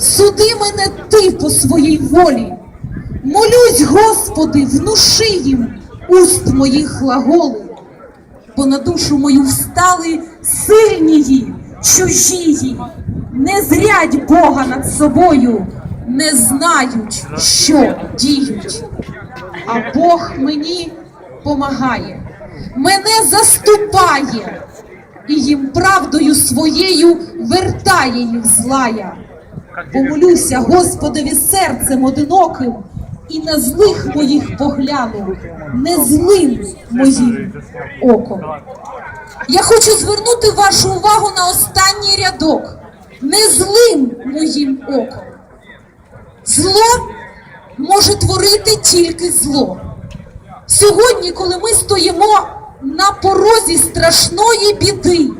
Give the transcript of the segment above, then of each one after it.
суди мене ти по своїй волі. Молюсь, Господи, внуши їм уст моїх глаголи, бо на душу мою встали сильнії, чужії, не зрять Бога над собою, не знають, що діють. А Бог мені помагає, мене заступає, і їм правдою своєю вертає їх злая. Помолюся Господові серцем одиноким, і на злих моїх погляну, не злим моїм оком. Я хочу звернути вашу увагу на останній рядок. Не злим моїм оком. Зло може творити тільки зло. Сьогодні, коли ми стоїмо на порозі страшної біди,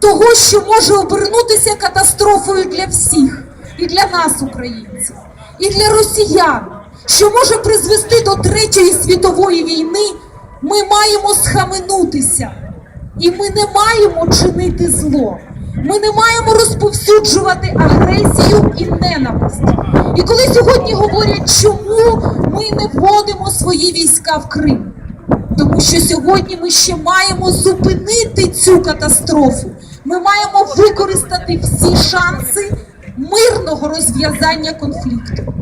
того, що може обернутися катастрофою для всіх, і для нас, українців, і для росіян, що може призвести до Третьої світової війни, ми маємо схаменутися. І ми не маємо чинити зло. Ми не маємо розповсюджувати агресію і ненависть. І коли сьогодні говорять, чому ми не вводимо свої війська в Крим, тому що сьогодні ми ще маємо зупинити цю катастрофу. Ми маємо використати всі шанси мирного розв'язання конфлікту.